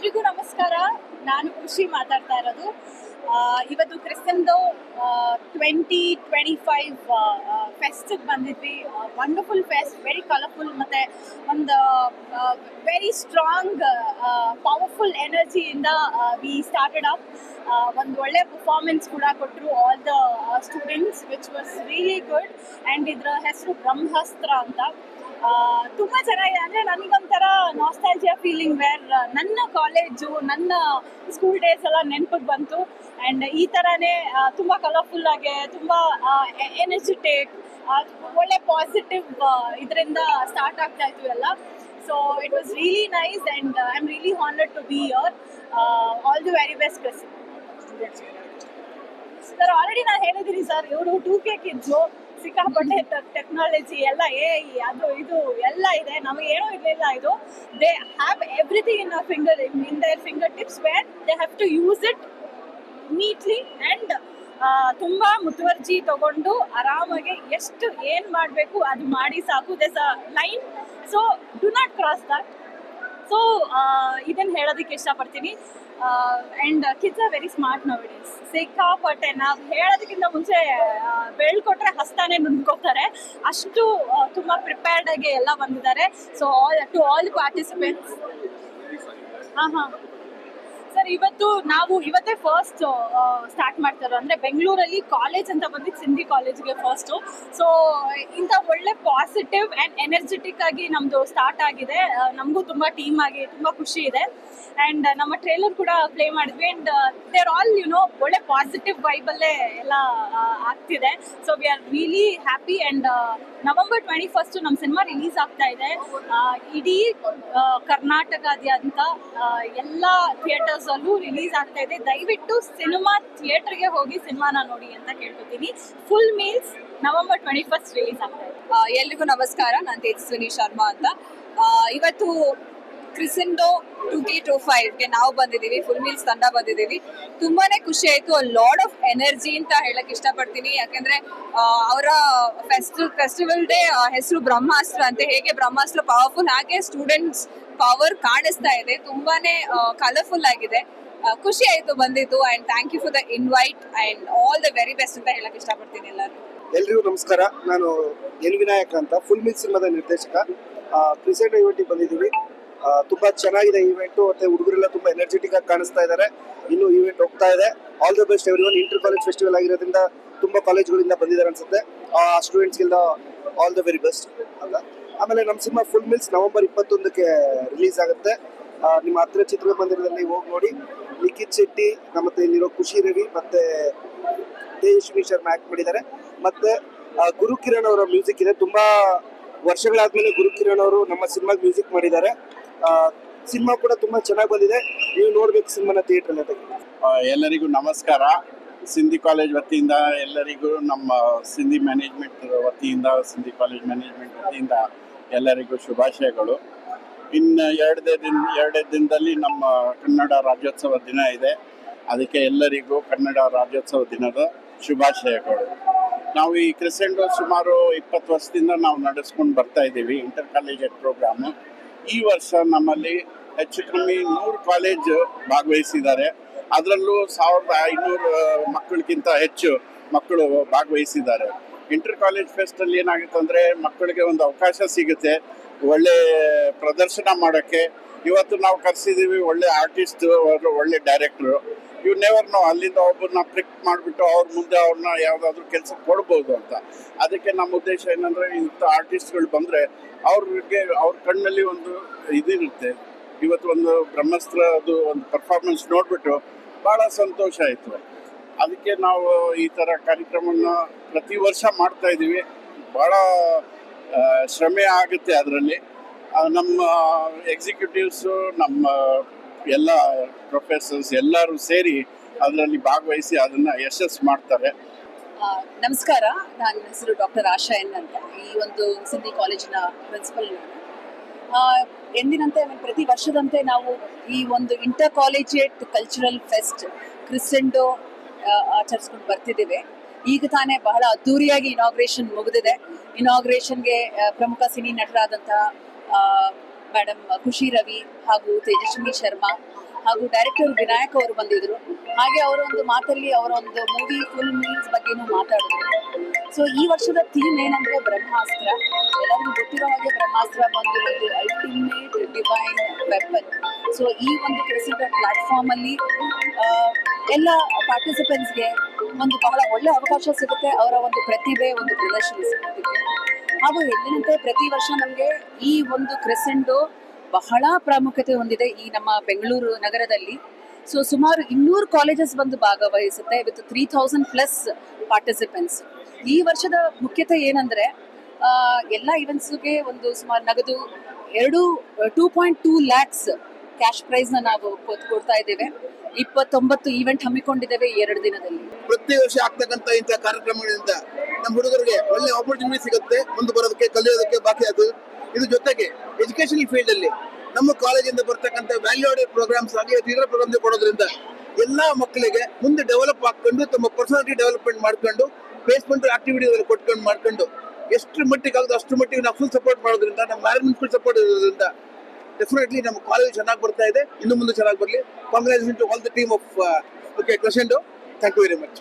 ಎಲ್ರಿಗೂ ನಮಸ್ಕಾರ. ನಾನು ಖುಷಿ ಮಾತಾಡ್ತಾ ಇರೋದು. ಇವತ್ತು ಕ್ರಿಸ್ತನ್ದು ಟ್ವೆಂಟಿ ಟ್ವೆಂಟಿ ಫೈವ್ ಫೆಸ್ಟಿಗೆ ಬಂದಿದ್ವಿ. ವಂಡರ್ಫುಲ್ ಫೆಸ್ಟ್ ವೆರಿ ಕಲರ್ಫುಲ್ ಮತ್ತು ಒಂದು ವೆರಿ ಸ್ಟ್ರಾಂಗ್ ಪವರ್ಫುಲ್ ಎನರ್ಜಿಯಿಂದ ವಿ ಸ್ಟಾರ್ಟೆಡ್ ಅಪ್ ಒಂದು ಒಳ್ಳೆ ಪರ್ಫಾರ್ಮೆನ್ಸ್ ಕೂಡ ಕೊಟ್ಟರು all the students which was really good and ಇದರ ಹೆಸರು ಬ್ರಹ್ಮಾಸ್ತ್ರ ಅಂತ. ತುಂಬಾ ಚೆನ್ನಾಗಿದೆ. ಅಂದ್ರೆ ನನಗೊಂಥರ ನಾಸ್ಟಾಲಜಿಯಾ ಫೀಲಿಂಗ್ ವೇರ್ ನನ್ನ ಕಾಲೇಜು ನನ್ನ ಸ್ಕೂಲ್ ಡೇಸ್ ಎಲ್ಲ ನೆನಪಿಗೆ ಬಂತು. ಅಂಡ್ ಈ ತರಾನೇ ತುಂಬಾ ಕಲರ್ಫುಲ್ ಆಗಿ, ತುಂಬಾ ಎನರ್ಜಿಟಿಕ್ ಒಳ್ಳೆ ಪಾಸಿಟಿವ್ ಇದರಿಂದ ಸ್ಟಾರ್ಟ್ ಆಗ್ತಾ ಇತ್ತು ಎಲ್ಲ. So it was really nice and I am really honoured to be your all the very best Chris sir already ನಾನು ಹೇಳಿದ್ದೀನಿ ಸರ್ ಇವರು ಟೂ ಕೆ ಕಿಡ್ಸು ಸಿಕ್ಕಾಪಟ್ಟೆ ಟೆಕ್ನಾಲಜಿ ಎಲ್ಲ ಏ ಅದು ಇದು ಎಲ್ಲ ಇದೆ. ನಮಗೆ ಏನೂ ಇರಲಿಲ್ಲ ಇದು. They have everything in finger in their finger tips where they have to use it neatly and ತುಂಬ ಮುತುವರ್ಜಿ ತಗೊಂಡು ಆರಾಮಾಗಿ ಎಷ್ಟು ಏನು ಮಾಡಬೇಕು ಅದು ಮಾಡಿ ಸಾಕು. There's a line so do not cross that so ಇದನ್ನು ಹೇಳೋದಕ್ಕೆ ಇಷ್ಟಪಡ್ತೀನಿ. And kids are very smart now ideas ಸಿಕ್ಕಾಪಟ್ಟೆ ನಾವು ಹೇಳೋದಕ್ಕಿಂತ ಮುಂಚೆ ಬೆಳ್ಕೊಟ್ರೆ ಹಸ್ತಾನೆ ನುಂದ್ಕೋತಾರೆ ಅಷ್ಟು ತುಂಬ ಪ್ರಿಪೇರ್ಡ್ ಆಗಿ ಎಲ್ಲ ಬಂದಿದ್ದಾರೆ. So all to all participants ಹಾ, ಹಾಂ. ಸರ್, ಇವತ್ತು ನಾವು ಇವತ್ತೇ ಫಸ್ಟ್ ಸ್ಟಾರ್ಟ್ ಮಾಡ್ತಾರೋ ಅಂದ್ರೆ ಬೆಂಗಳೂರಲ್ಲಿ ಕಾಲೇಜ್ ಅಂತ ಬಂದಿದ್ದು ಸಿಂಧಿ ಕಾಲೇಜ್ಗೆ ಫಸ್ಟ್ ಸೊ ಇಂಥ ಒಳ್ಳೆ ಪಾಸಿಟಿವ್ ಅಂಡ್ ಎನರ್ಜೆಟಿಕ್ ಆಗಿ ನಮ್ದು ಸ್ಟಾರ್ಟ್ ಆಗಿದೆ. ನಮಗೂ ತುಂಬಾ ಟೀಮ್ ಆಗಿ, ತುಂಬಾ ಖುಷಿ ಇದೆ. ಅಂಡ್ ನಮ್ಮ ಟ್ರೇಲರ್ ಕೂಡ ಪ್ಲೇ ಮಾಡಿದ್ವಿ. And they are all you know ಒಳ್ಳೆ ಪಾಸಿಟಿವ್ ವೈಬಲ್ಲೇ ಎಲ್ಲ ಆಗ್ತಿದೆ. So we are really happy and November twenty first ನಮ್ಮ ಸಿನಿಮಾ ರಿಲೀಸ್ ಆಗ್ತಾ ಇದೆ. ಇಡೀ ಕರ್ನಾಟಕದಾದ್ಯಂತ ಥಿಯೇಟರ್ಸ್ ಎಲ್ಲ ಥಿಯೇಟರ್ಸಲ್ಲೂ ರಿಲೀಸ್ ಆಗ್ತಾ ಇದೆ. ದಯವಿಟ್ಟು ಸಿನಿಮಾ ಥಿಯೇಟರ್ಗೆ ಹೋಗಿ ಸಿನಿಮಾನ ನೋಡಿ ಅಂತ ಕೇಳ್ಕೊತೀನಿ. Full meals November twenty first release ಆಗ್ತಾ ಇದೆ. ಎಲ್ರಿಗೂ ನಮಸ್ಕಾರ. ನಾನು ತೇಜಸ್ವಿನಿ ಶರ್ಮಾ ಅಂತ. ಇವತ್ತು ಕ್ರಿಸಿಂಡೋ ಟು ಕೆ ಟು ಫೈವ್ಗೆ ನಾವು ಬಂದಿದ್ದೀವಿ. ಫುಲ್ ಮೀಲ್ಸ್ ತಂಡ ಬಂದಿದ್ದೀವಿ. ತುಂಬಾನೇ ಖುಷಿ ಆಯ್ತು. ಲಾಡ್ ಆಫ್ ಎನರ್ಜಿ ಅಂತ ಹೇಳಕ್ ಇಷ್ಟಪಡ್ತೀನಿ. ಯಾಕಂದ್ರೆ ಅವರ ಫೆಸ್ಟ್ ಫೆಸ್ಟಿವಲ್ ಡೇ ಹೆಸರು ಬ್ರಹ್ಮಾಸ್ತ್ರ ಅಂತ. ಹೇಗೆ ಬ್ರಹ್ಮಾಸ್ತ್ರ ಪವರ್ಫುಲ್ ಹಾಗೆ ಸ್ಟೂಡೆಂಟ್ಸ್ ಪವರ್ ಕಾಣಿಸ್ತಾ ಇದೆ. ತುಂಬಾನೇ ಕಲರ್ಫುಲ್ ಆಗಿದೆ. ಖುಷಿ ಆಯ್ತು ಬಂದಿದ್ದು and thank you for the invite and all the very best ಅಂತ ಹೇಳಕ್ ಇಷ್ಟಪಡ್ತೀನಿ ಎಲ್ಲರೂ. ಎಲ್ರಿಗೂ ನಮಸ್ಕಾರ. ನಾನು ಎನ್ ವಿನಾಯಕ್ ಅಂತ ಫುಲ್ ಮಿಲ್ ಸಿನಿಮಾದ ನಿರ್ದೇಶಕ. ಪ್ರೆಸೆಂಟ್ ಇವೆಂಟಿಗೆ ಬಂದಿದ್ದೀವಿ. ತುಂಬಾ ಚೆನ್ನಾಗಿದೆ ಇವೆಂಟ್ ಮತ್ತೆ ಹುಡುಗರೆಲ್ಲ ತುಂಬಾ ಎನರ್ಜೆಟಿಕ್ ಆಗಿ ಕಾಣಿಸ್ತಾ ಇದ್ದಾರೆ. ಇನ್ನು ಇವೆಂಟ್ ಹೋಗ್ತಾ ಇದೆ. All the best everyone inter college festival ಆಗಿರೋದ್ರಿಂದ ತುಂಬಾ ಕಾಲೇಜ್ಗಳಿಂದ ಬಂದಿದ್ದಾರೆ ಅನ್ಸುತ್ತೆ. ಆ ಸ್ಟೂಡೆಂಟ್ಸ್ಗೆಲ್ಲ ಆಲ್ ದ ವೆರಿ ಬೆಸ್ಟ್ ಅಂತ. ಆಮೇಲೆ ನಮ್ಮ ಸಿನಿಮಾ ಫುಲ್ ಮಿಲ್ಸ್ ನವೆಂಬರ್ ಇಪ್ಪತ್ತೊಂದಕ್ಕೆ ರಿಲೀಸ್ ಆಗುತ್ತೆ. ನಿಮ್ಮ ಹತ್ರ ಚಿತ್ರಮಂದಿರದಲ್ಲಿ ಹೋಗಿ ನೋಡಿ. ನಿಖಿತ್ ಶೆಟ್ಟಿ ಮತ್ತೆ ಇಲ್ಲಿರೋ ಖುಷಿ ರವಿ ಮತ್ತೆ ತೇಜಸ್ವಿ ಶರ್ಮಾ ಆಕ್ಟ್ ಮಾಡಿದ್ದಾರೆ. ಮತ್ತೆ ಗುರು ಕಿರಣ್ ಅವರ ಮ್ಯೂಸಿಕ್ ಇದೆ. ತುಂಬಾ ವರ್ಷಗಳಾದ್ಮೇಲೆ ಗುರು ಕಿರಣ್ ಅವರು ನಮ್ಮ ಸಿನಿಮಾಗೆ ಮ್ಯೂಸಿಕ್ ಮಾಡಿದ್ದಾರೆ. ಸಿನಿಮಾ ಕೂಡ ತುಂಬಾ ಚೆನ್ನಾಗಿ ಬಂದಿದೆ. ನೀವು ನೋಡ್ಬೇಕು ಸಿನಿಮಾನ ಥಿಯೇಟರ್ ಎಲ್ಲರಿಗೂ ನಮಸ್ಕಾರ. ಸಿಂಧಿ ಕಾಲೇಜ್ ವತಿಯಿಂದ ಎಲ್ಲರಿಗೂ ನಮ್ಮ ಸಿಂಧಿ ಮ್ಯಾನೇಜ್ಮೆಂಟ್ ವತಿಯಿಂದ, ಸಿಂಧಿ ಕಾಲೇಜ್ ಮ್ಯಾನೇಜ್ಮೆಂಟ್ ವತಿಯಿಂದ ಎಲ್ಲರಿಗೂ ಶುಭಾಶಯಗಳು. ಇನ್ನು ಎರಡನೇ ದಿನ, ಎರಡೇ ದಿನದಲ್ಲಿ ನಮ್ಮ ಕನ್ನಡ ರಾಜ್ಯೋತ್ಸವ ದಿನ ಇದೆ. ಅದಕ್ಕೆ ಎಲ್ಲರಿಗೂ ಕನ್ನಡ ರಾಜ್ಯೋತ್ಸವ ದಿನದ ಶುಭಾಶಯಗಳು. ನಾವು ಈ ಕ್ರಿಸೆಂಡು ಸುಮಾರು ಇಪ್ಪತ್ತು ವರ್ಷದಿಂದ ನಾವು ನಡೆಸ್ಕೊಂಡು ಬರ್ತಾ ಇದ್ದೀವಿ, ಇಂಟರ್ ಕಾಲೇಜೆಟ್ ಪ್ರೋಗ್ರಾಮು. ಈ ವರ್ಷ ನಮ್ಮಲ್ಲಿ ಹೆಚ್ಚು ಕಮ್ಮಿ ನೂರು ಕಾಲೇಜ್ ಭಾಗವಹಿಸಿದ್ದಾರೆ. ಅದರಲ್ಲೂ ಸಾವಿರದ ಐನೂರು ಮಕ್ಕಳಿಗಿಂತ ಹೆಚ್ಚು ಮಕ್ಕಳು ಭಾಗವಹಿಸಿದ್ದಾರೆ. ಇಂಟರ್ ಕಾಲೇಜ್ ಫೆಸ್ಟ್ ಅಲ್ಲಿ ಏನಾಗುತ್ತೆ ಅಂದ್ರೆ ಮಕ್ಕಳಿಗೆ ಒಂದು ಅವಕಾಶ ಸಿಗುತ್ತೆ ಒಳ್ಳೆ ಪ್ರದರ್ಶನ ಮಾಡೋಕ್ಕೆ. ಇವತ್ತು ನಾವು ಕರೆಸಿದ್ದೀವಿ ಒಳ್ಳೆ ಆರ್ಟಿಸ್ಟ್ ಒಳ್ಳೆ ಡೈರೆಕ್ಟ್ರು ಇವ್ ನೆವರ್ ನೋ ಅಲ್ಲಿಂದ ಒಬ್ಬರನ್ನ ಪ್ರಿಕ್ ಮಾಡಿಬಿಟ್ಟು ಅವ್ರ ಮುಂದೆ ಅವ್ರನ್ನ ಯಾವುದಾದ್ರೂ ಕೆಲಸ ಕೊಡ್ಬೋದು ಅಂತ. ಅದಕ್ಕೆ ನಮ್ಮ ಉದ್ದೇಶ ಏನಂದ್ರೆ ಇಂಥ ಆರ್ಟಿಸ್ಟ್ಗಳು ಬಂದ್ರೆ ಅವ್ರಿಗೆ ಅವ್ರ ಕಣ್ಣಲ್ಲಿ ಒಂದು ಇದಿರುತ್ತೆ. ಇವತ್ತು ಒಂದು ಬ್ರಹ್ಮಸ್ತ್ರ ಅದು ಒಂದು ಪರ್ಫಾರ್ಮೆನ್ಸ್ ನೋಡ್ಬಿಟ್ಟು ಬಹಳ ಸಂತೋಷ ಆಯಿತು. ಅದಕ್ಕೆ ನಾವು ಈ ಥರ ಕಾರ್ಯಕ್ರಮವನ್ನು ಪ್ರತಿ ವರ್ಷ ಮಾಡ್ತಾ ಇದ್ದೀವಿ. ಭಾಳ ಶ್ರಮೆ ಆಗುತ್ತೆ ಅದರಲ್ಲಿ. ನಮ್ಮ ಎಕ್ಸಿಕ್ಯೂಟಿವ್ಸು ನಮ್ಮ ಎಲ್ಲ ಪ್ರೊಫೆಸರ್ಸ್ ಎಲ್ಲರೂ ಸೇರಿ ಅದರಲ್ಲಿ ಭಾಗವಹಿಸಿ ಅದನ್ನು ಯಶಸ್ಸು ಮಾಡ್ತಾರೆ. ನಮಸ್ಕಾರ. ನನ್ನ ಹೆಸರು ಡಾಕ್ಟರ್ ಆಶಾ ಎನ್ ಅಂತ. ಈ ಒಂದು ಸಿಂಧಿ ಕಾಲೇಜಿನ ಪ್ರಿನ್ಸಿಪಲ್ ಎಂದಿನಂತೆ ಪ್ರತಿ ವರ್ಷದಂತೆ ನಾವು ಈ ಒಂದು inter collegiate cultural fest Crescendo ಆಚರಿಸ್ಕೊಂಡು ಬರ್ತಿದ್ದೀವಿ. ಈಗ ತಾನೇ ಬಹಳ ಅದ್ದೂರಿಯಾಗಿ ಇನಾಗ್ರೇಷನ್ ಮುಗಿದಿದೆ. ಇನಾಗ್ರೇಷನ್ಗೆ ಪ್ರಮುಖ ಸಿನಿ ನಟರಾದಂತಹ ಮೇಡಮ್ ಖುಷಿ ರವಿ ಹಾಗೂ ತೇಜಸ್ವಿನಿ ಶರ್ಮಾ ಹಾಗೂ ಡೈರೆಕ್ಟರ್ ವಿನಾಯಕ್ ಅವರು ಬಂದಿದ್ರು. ಹಾಗೆ ಅವರ ಒಂದು ಮಾತಲ್ಲಿ ಅವರ ಒಂದು ಮೂವಿ ಫುಲ್ ಮೀಲ್ಸ್ ಬಗ್ಗೆನೂ ಮಾತಾಡಿದ್ರು. ಸೊ ಈ ವರ್ಷದ ಥೀಮ್ ಏನಂದ್ರೆ ಬ್ರಹ್ಮಾಸ್ತ್ರ. ಎಲ್ಲರಿಗೂ ಗೊತ್ತಿರೋ ಹಾಗೆ ಬ್ರಹ್ಮಾಸ್ತ್ರ ಬಂದು ಒಂದು ಅಲ್ಟಿಮೇಟ್ ಡಿವೈನ್ ವೆಪನ್ ಸೊ ಈ ಒಂದು ಪ್ರೆಸಿಡೆಂಟ್ ಪ್ಲಾಟ್ಫಾರ್ಮ್ ಅಲ್ಲಿ ಎಲ್ಲ ಪಾರ್ಟಿಸಿಪೆಂಟ್ಸ್ಗೆ ಒಂದು ಬಹಳ ಒಳ್ಳೆ ಅವಕಾಶ ಸಿಗುತ್ತೆ. ಅವರ ಒಂದು ಪ್ರತಿಭೆ, ಒಂದು ಪ್ರದರ್ಶನ ಸಿಗುತ್ತೆ. ಹಾಗೂ ಎಂದಿನಂತೆ ಪ್ರತಿ ವರ್ಷ ನಮಗೆ ಈ ಒಂದು ಕ್ರೆಸೆಂಡು ಬಹಳ ಪ್ರಾಮುಖ್ಯತೆ ಹೊಂದಿದೆ ಈ ನಮ್ಮ ಬೆಂಗಳೂರು ನಗರದಲ್ಲಿ. ಸೊ ಸುಮಾರು ಇನ್ನೂರು ಕಾಲೇಜಸ್ ಬಂದು ಭಾಗವಹಿಸುತ್ತೆ with three thousand plus participants ಈ ವರ್ಷದ ಮುಖ್ಯತೆ ಏನಂದ್ರೆ ಎಲ್ಲ ಇವೆಂಟ್ಸ್ಗೆ ಒಂದು ಸುಮಾರು ನಗದು ಎರಡು two point two lakhs cash ಪ್ರೈಸ್ನ ನಾವು ಕೊಡ್ತಾ ಇದ್ದೇವೆ. ಇಪ್ಪತ್ತೊಂಬತ್ತು ಈವೆಂಟ್ ಹಮ್ಮಿಕೊಂಡಿದ್ದೇವೆ ಎರಡು ದಿನದಲ್ಲಿ. ಪ್ರತಿ ವರ್ಷ ಆಗ್ತಕ್ಕಂತ ಇಂತಹ ಕಾರ್ಯಕ್ರಮಗಳಿಂದ ನಮ್ಮ ಹುಡುಗರಿಗೆ ಒಳ್ಳೆ ಆಪರ್ಚುನಿಟಿ ಸಿಗುತ್ತೆ, ಮುಂದೆ ಬರೋದಕ್ಕೆ, ಕಲಿಯೋದಕ್ಕೆ ಬಾಕಿ ಅದು. ಇದ್ರ ಜೊತೆಗೆ ಎಜುಕೇಶನ್ ಫೀಲ್ಡ್ ಅಲ್ಲಿ ನಮ್ಮ ಕಾಲೇಜಿಂದ ಬರ್ತಕ್ಕಂಥ ವ್ಯಾಲ್ಯೂಡೆಡ್ ಪ್ರೋಗ್ರಾಮ್ಸ್ ಆಗಿ ತೀವ್ರ ಪ್ರೋಗ್ರಾಮ್ ಕೊಡೋದ್ರಿಂದ ಎಲ್ಲಾ ಮಕ್ಕಳಿಗೆ ಮುಂದೆ ಡೆವಲಪ್ ಆಗ್ಕೊಂಡು, ತಮ್ಮ ಪರ್ಸನಾಲಿಟಿ ಡೆವಲಪ್ಮೆಂಟ್ ಮಾಡ್ಕೊಂಡು ಪ್ಲೇಸ್ಮೆಂಟ್ ಆಕ್ಟಿವಿಟಿ ಕೊಟ್ಕೊಂಡು ಮಾಡ್ಕೊಂಡು, ಎಷ್ಟು ಮಟ್ಟಿಗೆ ಆಗುತ್ತೋ ಅಷ್ಟು ಮಟ್ಟಿಗೆ ನಾವು ಫುಲ್ ಸಪೋರ್ಟ್ ಮಾಡೋದ್ರಿಂದ, ನಮ್ಮ ಮ್ಯಾನೇಜ್ಮೆಂಟ್ ಫುಲ್ ಸಪೋರ್ಟ್ ಇರೋದ್ರಿಂದ ಡೆಫಿನೆಟ್ಲಿ ನಮ್ಮ ಕಾಲೇಜ್ ಚೆನ್ನಾಗಿ ಬರ್ತಾ ಇದೆ. ಇನ್ನು ಮುಂದೆ ಚೆನ್ನಾಗಿ ಬರಲಿ. Congratulation to all the team of okay Crescendo thank you very much